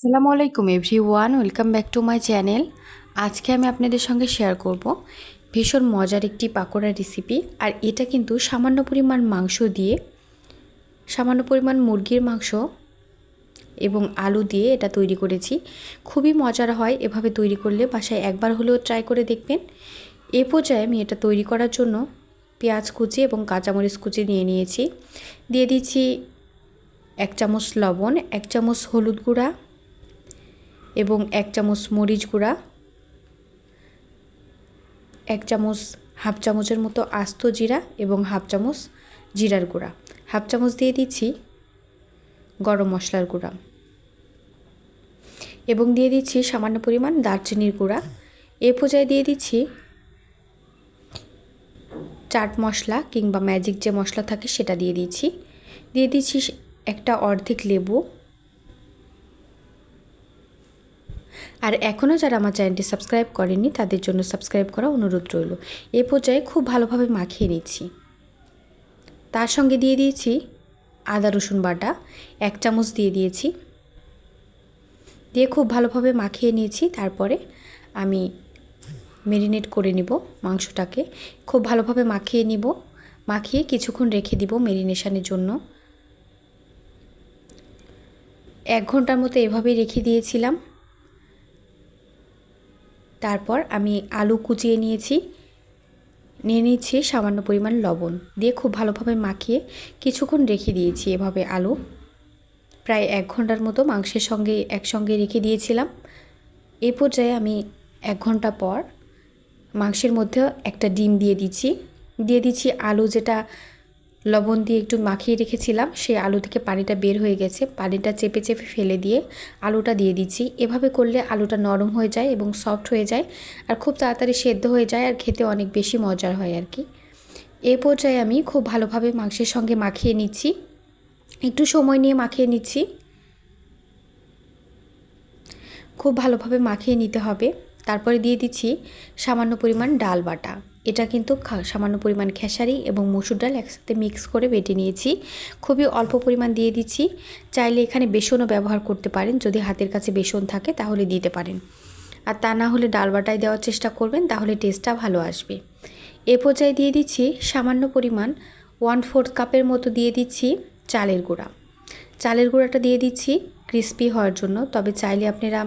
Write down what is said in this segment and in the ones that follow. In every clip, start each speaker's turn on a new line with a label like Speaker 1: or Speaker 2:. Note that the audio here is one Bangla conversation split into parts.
Speaker 1: আসসালামু আলাইকুম everyone welcome back to my channel. আজকে আমি আপনাদের সঙ্গে শেয়ার করব ভীষণ মজার একটি পাকোড়া রেসিপি আর এটা কিন্তু সামান্য পরিমাণ মাংস দিয়ে, সামান্য পরিমাণ মুরগির মাংস এবং আলু দিয়ে এটা তৈরি করেছি। খুবই মজার হয় এভাবে তৈরি করলে, বাসায় একবার হলেও ট্রাই করে দেখবেন। এ পর্যায়ে আমি এটা তৈরি করার জন্য পেঁয়াজ কুচি এবং কাঁচামরিচ কুচি নিয়ে নিয়েছি। দিয়ে দিচ্ছি এক চামচ লবণ, এক চামচ হলুদ গুঁড়া এবং এক চামচ মরিচ গুঁড়া, এক চামচ, হাফ চামচের মতো আস্ত জিরা এবং হাফ চামচ জিরার গুঁড়া। হাফ চামচ দিয়ে দিচ্ছি গরম মশলার গুঁড়া এবং দিয়ে দিচ্ছি সামান্য পরিমাণ দারচিনির গুঁড়া। এ পর্যায়ে দিয়ে দিচ্ছি চাট মশলা কিংবা ম্যাজিক যে মশলা থাকে সেটা দিয়ে দিচ্ছি। দিয়ে দিচ্ছি একটা অর্ধেক লেবু। আর এখনও যারা আমার চ্যানেলটি সাবস্ক্রাইব করেননি, তাদের জন্য সাবস্ক্রাইব করা অনুরোধ রইল। এ পর্যায়ে খুব ভালোভাবে মাখিয়ে নিচ্ছি। তার সঙ্গে দিয়ে দিয়েছি আদা রসুন বাটা, এক চামচ দিয়ে দিয়েছি। দিয়ে খুব ভালোভাবে মাখিয়ে নিয়েছি, তারপরে আমি মেরিনেট করে নিব মাংসটাকে। খুব ভালোভাবে মাখিয়ে নিব, মাখিয়ে কিছুক্ষণ রেখে দিব মেরিনেশনের জন্য। এক ঘণ্টার মতো এভাবেই রেখে দিয়েছিলাম। তারপর আমি আলু কুচিয়ে নিয়েছি। নিয়ে নিচ্ছি সামান্য পরিমাণ লবণ। দিয়ে খুব ভালোভাবে মাখিয়ে কিছুক্ষণ রেখে দিয়েছি এভাবে আলু। প্রায় এক ঘণ্টার মতো মাংসের সঙ্গে একসঙ্গে রেখে দিয়েছিলাম। এই পর্যায়ে আমি এক ঘণ্টা পর মাংসের মধ্যে একটা ডিম দিয়ে দিচ্ছি। দিয়ে দিচ্ছি আলু যেটা লবণ দিয়ে একটু মাখিয়ে রেখেছিলাম। সেই আলু থেকে পানিটা বের হয়ে গেছে। পানিটা চেপে চেপে ফেলে দিয়ে আলুটা দিয়ে দিচ্ছি। এভাবে করলে আলুটা নরম হয়ে যায় এবং সফট হয়ে যায় আর খুব তাড়াতাড়ি সেদ্ধ হয়ে যায় আর খেতে অনেক বেশি মজার হয় আর কি। এ পর্যায়ে আমি খুব ভালোভাবে মাংসের সঙ্গে মাখিয়ে নিচ্ছি। একটু সময় নিয়ে মাখিয়ে নিচ্ছি। খুব ভালোভাবে মাখিয়ে নিতে হবে। তারপরে দিয়ে দিচ্ছি সামান্য পরিমাণ ডাল বাটা। এটা কিন্তু সামান্য পরিমাণ খেসারি এবং মসুর ডাল একসাথে মিক্স করে বেটে নিয়েছি। খুবই অল্প পরিমাণ দিয়ে দিচ্ছি। চাইলে এখানে বেসনও ব্যবহার করতে পারেন। যদি হাতের কাছে বেসন থাকে তাহলে দিতে পারেন। আর তা না হলে ডাল বাটায় দেওয়ার চেষ্টা করবেন, তাহলে টেস্টটা ভালো আসবে। এ পর্যায়ে দিয়ে দিচ্ছি সামান্য পরিমাণ ওয়ান ফোর্থ কাপের মতো দিয়ে দিচ্ছি চালের গুঁড়া। চালের গুঁড়াটা দিয়ে দিচ্ছি ক্রিস্পি হওয়ার জন্য। তবে চাইলে আপনারা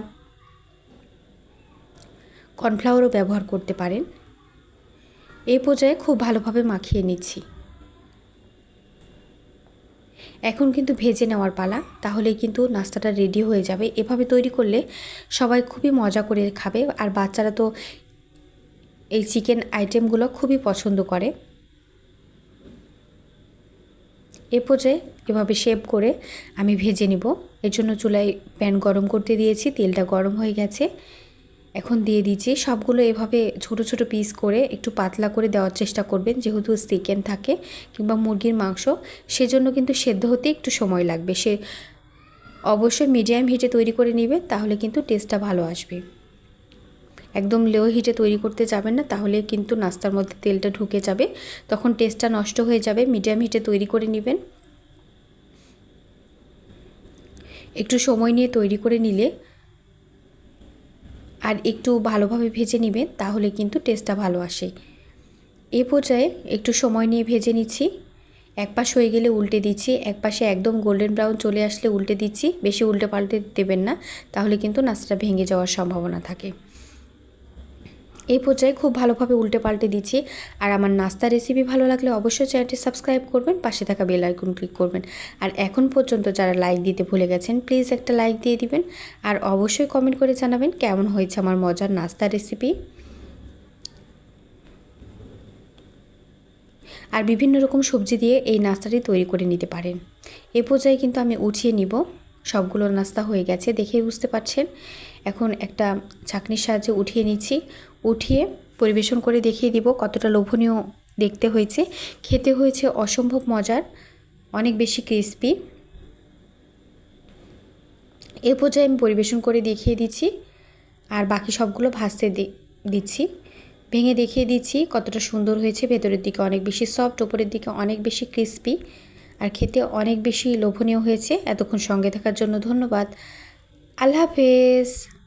Speaker 1: কর্নফ্লাওয়ারও ব্যবহার করতে পারেন। এই পর্যায়ে খুব ভালোভাবে মাখিয়ে নিচ্ছি। এখন কিন্তু ভেজে নেওয়ার পালা, তাহলেই কিন্তু নাস্তাটা রেডি হয়ে যাবে। এভাবে তৈরি করলে সবাই খুবই মজা করে খাবে, আর বাচ্চারা তো এই চিকেন আইটেমগুলো খুবই পছন্দ করে। এ পর্যায়ে এভাবে শেপ করে আমি ভেজে নিব। এর জন্য চুলায় প্যান গরম করতে দিয়েছি, তেলটা গরম হয়ে গেছে। এখন দিয়ে দিচ্ছি। সবগুলো এভাবে ছোট ছোট পিস করে একটু পাতলা করে দেওয়ার চেষ্টা করবেন, যেহেতু চিকেন থাকে, কিংবা মুরগির মাংস, সেজন্য কিন্তু সেদ্ধ হতে একটু সময় লাগবে। সে অবশ্যই মিডিয়াম হিটে তৈরি করে নেবে, তাহলে কিন্তু টেস্টটা ভালো আসবে। একদম লো হিটে তৈরি করতে যাবেন না, তাহলে কিন্তু নাস্তার মধ্যে তেলটা ঢুকে যাবে। তখন টেস্টটা নষ্ট হয়ে যাবে মিডিয়াম হিটে তৈরি করে নেবেন। একটু সময় নিয়ে তৈরি করে নিলে আর একটু ভালোভাবে ভেজে নেবেন, তাহলে কিন্তু টেস্টটা ভালো আসে। এ পর্যায়ে একটু সময় নিয়ে ভেজে নিচ্ছি। এক পাশ হয়ে গেলে উল্টে দিচ্ছি, এক পাশে একদম গোল্ডেন ব্রাউন চলে আসলে উল্টে দিচ্ছি, বেশি উল্টে পাল্টে দেবেন না, তাহলে কিন্তু নাচটা ভেঙে যাওয়ার সম্ভাবনা থাকে। এই পর্যায়ে খুব ভালোভাবে উল্টে পাল্টে দিচ্ছি। আর আমার নাস্তা রেসিপি ভালো লাগলে অবশ্যই চ্যানেলটি সাবস্ক্রাইব করবেন, পাশে থাকা বেল আইকন ক্লিক করবেন। আর এখন পর্যন্ত যারা লাইক দিতে ভুলে গেছেন প্লিজ একটা লাইক দিয়ে দিবেন। আর অবশ্যই কমেন্ট করে জানাবেন কেমন হয়েছে আমার মজার নাস্তা রেসিপি আর বিভিন্ন রকম সবজি দিয়ে এই নাস্তাটি তৈরি করে নিতে পারেন। এ পর্যায়ে কিন্তু আমি উঠিয়ে নিব। সবগুলো নাস্তা হয়ে গেছে দেখে বুঝতে পারছেন। এখন একটা ছাকনির সাহায্যে উঠিয়ে নিচ্ছি। উঠিয়ে পরিবেশন করে দেখিয়ে দিব কতটা লোভনীয় দেখতে হয়েছে। খেতে হয়েছে অসম্ভব মজার, অনেক বেশি ক্রিসপি। এ পর্যায়ে আমি পরিবেশন করে দেখিয়ে দিচ্ছি আর বাকি সবগুলো ভাজতে দিচ্ছি। ভেঙে দেখিয়ে দিচ্ছি কতটা সুন্দর হয়েছে, ভেতরের দিকে অনেক বেশি সফট ওপরের দিকে অনেক বেশি ক্রিসপি। আর খেতে অনেক বেশি লোভনীয় হয়েছে। এতক্ষণ সঙ্গে থাকার জন্য ধন্যবাদ। আল্লাহ হাফেজ।